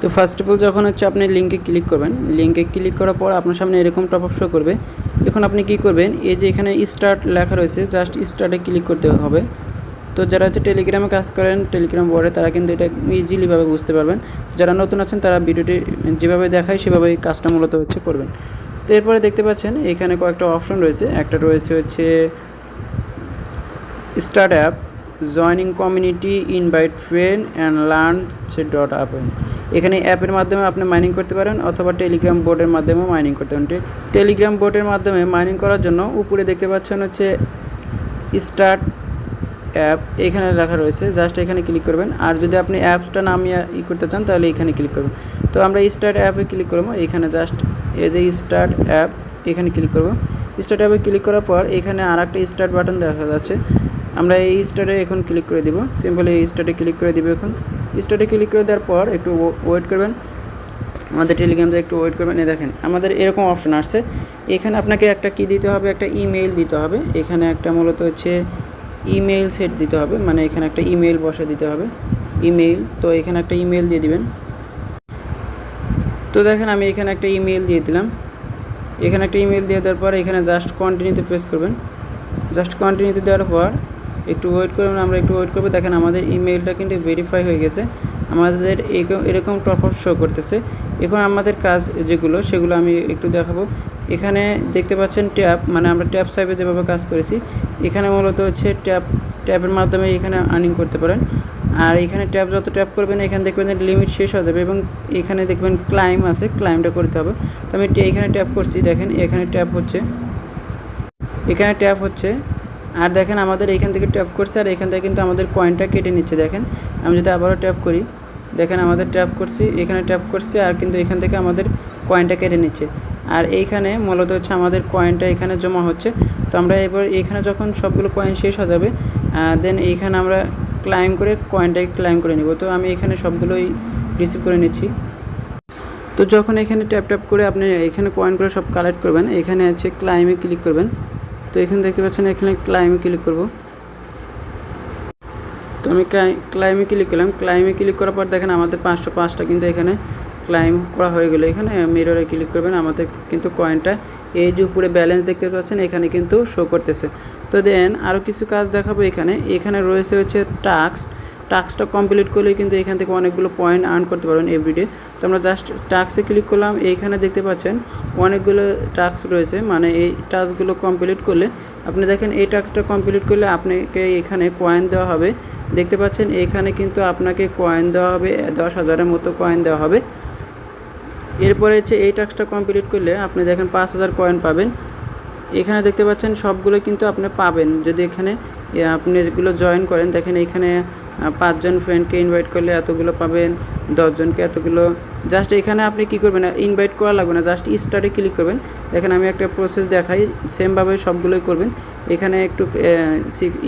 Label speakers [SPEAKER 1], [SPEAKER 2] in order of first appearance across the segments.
[SPEAKER 1] তো first of all যখন হচ্ছে আপনি লিঙ্কে ক্লিক করবেন লিঙ্কে ক্লিক করার পর আপনার সামনে এরকম টপ আপ শো করবে। এখন আপনি কি করবেন, এই যে এখানে স্টার্ট লেখা রয়েছে জাস্ট স্টার্টে ক্লিক করতে হবে। তো যারা হচ্ছে টেলিগ্রামে কাজ করেন টেলিগ্রাম বোর্ডে তারা কিন্তু এটা ইজিলিভাবে বুঝতে পারবেন। যারা নতুন আছেন, তারা ভিডিওটি যেভাবে দেখায়, সেভাবেই কাজটা মূলত হচ্ছে করবেন। তো এরপরে দেখতে পাচ্ছেন, এখানে কয়েকটা অপশন রয়েছে। একটা রয়েছে হচ্ছে start app joining community invite friend and learn হচ্ছে ডট অ্যাপ এখানে অ্যাপের মাধ্যমে আপনি মাইনিং করতে পারেন অথবা টেলিগ্রাম বোর্ডের মাধ্যমেও মাইনিং করতে পারেন। টেলিগ্রাম বোর্ডের মাধ্যমে মাইনিং করার জন্য উপরে দেখতে পাচ্ছেন হচ্ছে স্টার্ট অ্যাপ এখানে লেখা রয়েছে। জাস্ট এখানে ক্লিক করবেন। আর যদি আপনি অ্যাপসটা নামিয়ে ই করতে চান, তাহলে এখানে ক্লিক করবেন। তো আমরা স্টার্ট অ্যাপে ক্লিক করব। এখানে জাস্ট এই যে স্টার্ট অ্যাপ এখানে ক্লিক করব। স্টার্ট অ্যাপে ক্লিক করার পর এখানে আর একটা স্টার্ট বাটন দেখা যাচ্ছে। আমরা এই স্টার্টে এখন ক্লিক করে দিব। সিম্পলি এই স্টার্টে ক্লিক করে দিব এখন। স্টার্টে ক্লিক করে দেওয়ার পর একটু ওয়েট করবেন। আমাদের টেলিগ্রামে একটু ওয়েট করবেন। এই দেখেন, আমাদের এরকম অপশন আসছে। এখানে আপনাকে একটা কি দিতে হবে? একটা ইমেইল দিতে হবে। এখানে একটা মূলত হচ্ছে ইমেইল সেট দিতে হবে। মানে এখানে একটা ইমেইল বসে দিতে হবে। ইমেইল তো এখানে একটা ইমেইল দিয়ে দিবেন। তো দেখেন, আমি এখানে একটা ইমেইল দিয়ে দিলাম। এখানে একটা ইমেইল দিয়ে দেওয়ার পর এখানে জাস্ট কন্টিনিউতে প্রেস করবেন। জাস্ট কন্টিনিউতে দেওয়ার পর একটু ওয়েট করবেন আমরা একটু ওয়েট করব। দেখেন, আমাদের ইমেইলটা কিন্তু ভেরিফাই হয়ে গেছে। আমাদের এরকম- টপ আপ শো করতেছে। এখন আমাদের কাজ যেগুলো, সেগুলো আমি একটু দেখাবো। এখানে দেখতে পাচ্ছেন ট্যাব মানে আমরা ট্যাব সাইপে যেভাবে কাজ করেছি, এখানে মূলত হচ্ছে ট্যাব, ট্যাবের মাধ্যমে এখানে আর্নিং করতে পারেন। আর এখানে ট্যাব যত ট্যাপ করবেন, এখানে দেখবেন লিমিট শেষ হয়ে যাবে এবং এখানে দেখবেন ক্লাইম আছে ক্লাইমটা করতে হবে। তো আমি এখানে ট্যাপ করছি, দেখেন, এখানে ট্যাপ হচ্ছে, এখানে ট্যাপ হচ্ছে আর দেখেন আমাদের এখান থেকে ট্যাপ করছে, আর এখান থেকে কিন্তু আমাদের কয়েনটা কেটে নিচ্ছে, দেখেন। আমি যদি আবারও ট্যাপ করি, দেখেন আমাদের ট্যাপ করছি, এখানে ট্যাপ করছি, আর কিন্তু এখান থেকে আমাদের কয়েনটা কেটে নিচ্ছে। আর এইখানে মূলত হচ্ছে আমাদের কয়েনটা এখানে জমা হচ্ছে। তো আমরা এবার এখানে যখন সবগুলো কয়েন শেষ হয়ে যাবে দেন এইখানে আমরা ক্লাইম করে কয়েনটাকে ক্লাইম করে নিব। তো আমি এখানে সবগুলোই রিসিভ করে নিচ্ছি। তো যখন এখানে ট্যাপ ট্যাপ করে আপনি এখানে কয়েনগুলো সব কালেক্ট করবেন, এখানে হচ্ছে ক্লাইমে ক্লিক করবেন। তো এখানে দেখতে পাচ্ছেন, এখানে ক্লাইমে ক্লিক করব। তো আমি ক্লাইমে ক্লিক করলাম। ক্লাইমে ক্লিক করার পর দেখেন আমাদের পাঁচশো পাঁচটা কিন্তু এখানে ক্লাইম করা হয়ে গেলো। এখানে মিররে ক্লিক করবেন, আমাদের কিন্তু কয়েনটা এই যে উপরে ব্যালেন্স দেখতে পাচ্ছেন, এখানে কিন্তু শো করতেছে। তো দেন আরও কিছু কাজ দেখাবো এখানে। এখানে রয়েছে হচ্ছে টাস্ক টাস্কটা কমপ্লিট করলেই কিন্তু এখান থেকে অনেকগুলো পয়েন্ট আর্ন করতে পারবেন এভরিডে তো আমরা জাস্ট টাস্কে ক্লিক করলাম, এইখানে দেখতে পাচ্ছেন অনেকগুলো টাস্ক রয়েছে। মানে এই টাস্কগুলো কমপ্লিট করলে আপনি দেখেন এই টাস্কটা কমপ্লিট করলে আপনাকে এখানে কয়েন দেওয়া হবে। দেখতে পাচ্ছেন এখানে কিন্তু আপনাকে কয়েন দেওয়া হবে, দশ হাজারের মতো কয়েন দেওয়া হবে। এরপরে হচ্ছে এই টাস্কটা কমপ্লিট করলে আপনি দেখেন পাঁচ হাজার কয়েন পাবেন। এখানে দেখতে পাচ্ছেন সবগুলো কিন্তু আপনি পাবেন। যদি এখানে আপনি যেগুলো জয়েন করেন, দেখেন এখানে পাঁচজন ফ্রেন্ডকে ইনভাইট করলে এতগুলো পাবেন, দশজনকে এতগুলো। জাস্ট এখানে আপনি কি করবেন ইনভাইট করা লাগবে না জাস্ট স্টার্টে ক্লিক করবেন। দেখেন আমি একটা প্রসেস দেখাই সেমভাবে সবগুলোই করবেন। এখানে একটু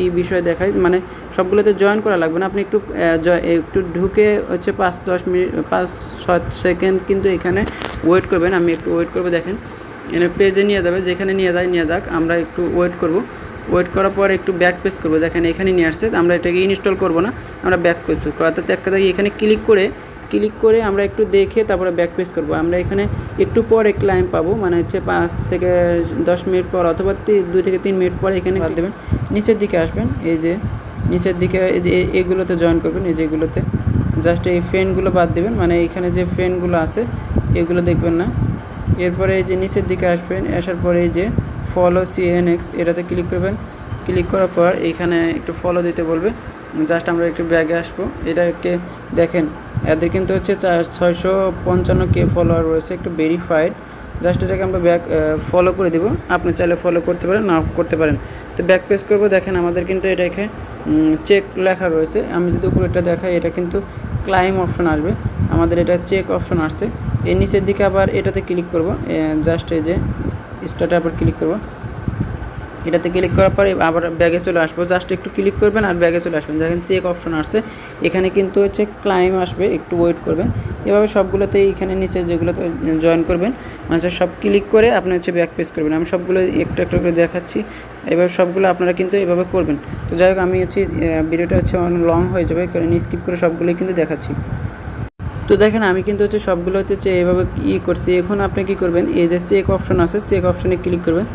[SPEAKER 1] ই বিষয় দেখাই মানে সবগুলোতে জয়েন করা লাগবে না। আপনি একটু একটু ঢুকে হচ্ছে পাঁচ, দশ মিনিট, পাঁচ সাত সেকেন্ড কিন্তু এখানে ওয়েট করবেন। আমি একটু ওয়েট করব, দেখেন। এনে পেজে নিয়ে যাবে, যেখানে নিয়ে যায়, নিয়ে যাক, আমরা একটু ওয়েট করব। ওয়েট করার পর একটু ব্যাক পেজ করব। দেখেন এখানে নিয়ে আসছে আমরা এটাকে ইনস্টল করব না আমরা ব্যাক পেজ করব। অর্থাৎ একটা দেখি এখানে ক্লিক করে ক্লিক করে আমরা একটু দেখে তারপরে ব্যাক পেজ করব। আমরা এখানে একটু পরে ক্লাইম পাবো মানে হচ্ছে পাঁচ থেকে দশ মিনিট পর অথবা দুই থেকে তিন মিনিট পরে এখানে বাদ দেবেন। নিচের দিকে আসবেন এই যে নিচের দিকে এই যে এ- এগুলোতে জয়েন করবেন এই যে এগুলোতে। জাস্ট এই ফ্রেন্ডগুলো বাদ দেবেন মানে এখানে যে ফ্রেন্ডগুলো আছে এগুলো দেখবেন না। এরপরে এই যে নিচের দিকে আসবেন আসার পরে এই যে ফলো সিএনএক্স এটাতে ক্লিক করবেন। ক্লিক করার পর এইখানে একটু ফলো দিতে বলবে। জাস্ট আমরা একটু ব্যাগে আসব। এটাকে দেখেন, এদের কিন্তু হচ্ছে ছয়শো পঞ্চান্ন কে ফলোয়ার রয়েছে, একটু ভেরিফাইড জাস্ট এটাকে আমরা ব্যাক ফলো করে দিব। আপনি চাইলে ফলো করতে পারেন না করতে পারেন। তো ব্যাক পেজ করব, দেখেন আমাদের কিন্তু এটাকে চেক লেখা রয়েছে। আমি যদি উপরে এটা দেখাই, এটা কিন্তু ক্লাইম অপশন আসবে। আমাদের এটা চেক অপশন আসছে। এর নিচের দিকে আবার এটাতে ক্লিক করব। জাস্ট এই যে স্টার্টে আবার ক্লিক করব। এটাতে ক্লিক করার পরে আবার ব্যাগে চলে আসব। জাস্ট একটু ক্লিক করবেন আর ব্যাগে চলে আসবেন। দেখেন চেক অপশন আসছে। এখানে কিন্তু হচ্ছে ক্লাইম আসবে। একটু ওয়েট করবেন। এভাবে সবগুলোতে এখানে নিচে যেগুলোতে জয়েন করবেন মানে সব ক্লিক করে আপনি হচ্ছে ব্যাক পেজ করবেন। আমি সবগুলো একটু একটু করে দেখাচ্ছি। এবার সবগুলো আপনারা কিন্তু এভাবে করবেন। তো যাই হোক, আমি হচ্ছে ভিডিওটা হচ্ছে লং হয়ে যাবে। কারণ স্কিপ করে সবগুলোই কিন্তু দেখাচ্ছি। তো দেখেন, আমি কিন্তু হচ্ছে সবগুলো হচ্ছে এভাবে ই করছি। এখন আপনি কি করবেন, এই যে চেক অপশন আছে চেক অপশনে ক্লিক করবেন।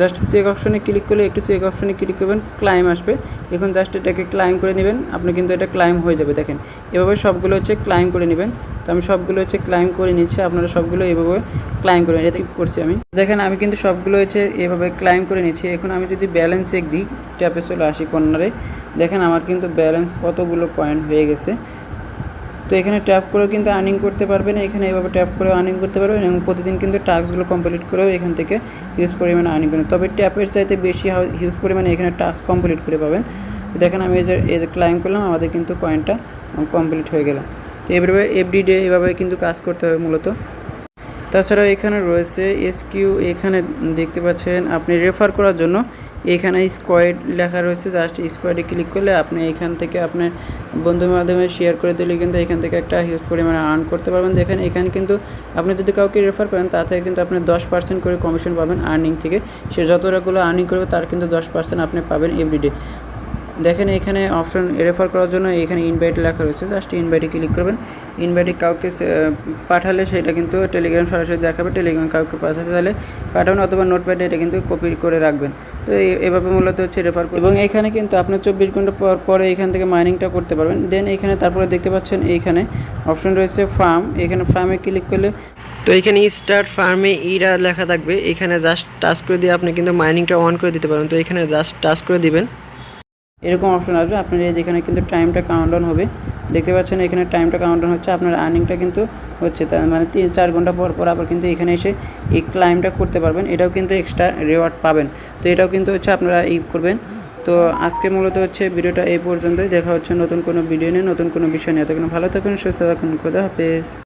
[SPEAKER 1] জাস্ট চেক অপশনে ক্লিক করলে একটু চেক অপশনে ক্লিক করবেন ক্লাইম আসবে। এখন জাস্ট এটাকে ক্লাইম করে নেবেন, আপনি কিন্তু এটা ক্লাইম হয়ে যাবে, দেখেন। এভাবে সবগুলো হচ্ছে ক্লাইম করে নেবেন। তো আমি সবগুলো হচ্ছে ক্লাইম করে নিচ্ছি, আপনারা সবগুলো এভাবে ক্লাইম করে এটা করছি আমি। দেখেন, আমি কিন্তু সবগুলো হচ্ছে এভাবে ক্লাইম করে নিচ্ছি। এখন আমি যদি ব্যালেন্স চেক দিই, ট্যাপে চলে আসি কর্নারে, দেখেন আমার কিন্তু ব্যালেন্স কতগুলো পয়েন্ট হয়ে গেছে। তো এখানে ট্যাপ করেও কিন্তু আর্নিং করতে পারবেন এখানে এভাবে ট্যাপ করেও আর্নিং করতে পারবেন এবং প্রতিদিন কিন্তু টাস্কগুলো কমপ্লিট করেও এখান থেকে হিউজ পরিমাণে আর্নিং করেন তবে ট্যাপের চাইতে বেশি হিউজ পরিমাণে এখানে টাস্ক কমপ্লিট করে পাবেন। দেখেন আমি এই যে এই যে ক্লাইম করলাম, আমাদের কিন্তু কয়েনটা কমপ্লিট হয়ে গেল। তো এভাবে এভরিডে এভাবে কিন্তু কাজ করতে হবে মূলত। তাছাড়া এখানে রয়েছে এসকিউ এখানে দেখতে পাচ্ছেন আপনি রেফার করার জন্য এখানে স্কোয়াড লেখা রয়েছে জাস্ট স্কোয়াডে ক্লিক করলে আপনি এখান থেকে আপনার বন্ধুর মাধ্যমে শেয়ার করে দিলে কিন্তু এখান থেকে একটা হিউজ পরিমাণে আর্ন করতে পারবেন। দেখেন, এখানে কিন্তু আপনি যদি কাউকে রেফার করেন তা থেকে কিন্তু আপনি দশ পার্সেন্ট করে কমিশন পাবেন আর্নিং থেকে। সে যতটাগুলো আর্নিং করবে, তার কিন্তু দশ পার্সেন্ট আপনি পাবেন এভরিডে দেখেন এখানে অপশন রেফার করার জন্য এখানে ইনভাইট লেখা রয়েছে। জাস্ট ইনভাইটে ক্লিক করবেন। ইনভাইটে কাউকে পাঠালে সেটা কিন্তু টেলিগ্রাম সরাসরি দেখাবে। টেলিগ্রাম কাউকে পাঠাতে তাহলে পাঠাবেন অথবা নোটপ্যাডে এটা কিন্তু কপি করে রাখবেন। তো এভাবে মূলত হচ্ছে রেফার এবং এখানে কিন্তু আপনি চব্বিশ ঘণ্টা পর, পরে এখান থেকে মাইনিংটা করতে পারবেন। দেন এখানে তারপরে দেখতে পাচ্ছেন এইখানে অপশন রয়েছে ফার্ম এখানে ফার্মে ক্লিক করলে
[SPEAKER 2] তো এখানে স্টার্ট ফার্মে ইরা লেখা থাকবে। এখানে জাস্ট টাচ করে দিয়ে আপনি কিন্তু মাইনিংটা অন করে দিতে পারেন। তো এখানে জাস্ট টাচ করে দিবেন।
[SPEAKER 1] এরকম অপশন আসবে। আপনার এই যেখানে কিন্তু টাইমটা কাউন্ট ডাউন হবে, দেখতে পাচ্ছেন এখানে টাইমটা কাউন্ট ডাউন হচ্ছে, আপনার আর্নিংটা কিন্তু হচ্ছে। তার মানে তিন, চার ঘণ্টা পর পর আবার কিন্তু এখানে এসে এই ক্লাইমটা করতে পারবেন, এটাও কিন্তু এক্সট্রা রিওয়ার্ড পাবেন। তো এটাও কিন্তু হচ্ছে আপনারা ই করবেন। তো আজকে মূলত হচ্ছে ভিডিওটা এই পর্যন্তই। দেখা হচ্ছে নতুন কোনো ভিডিও নিয়ে, নতুন কোনো বিষয় নিয়ে। তখন ভালো থাকুন, সুস্থ থাকুন, খোদা হাফেজ।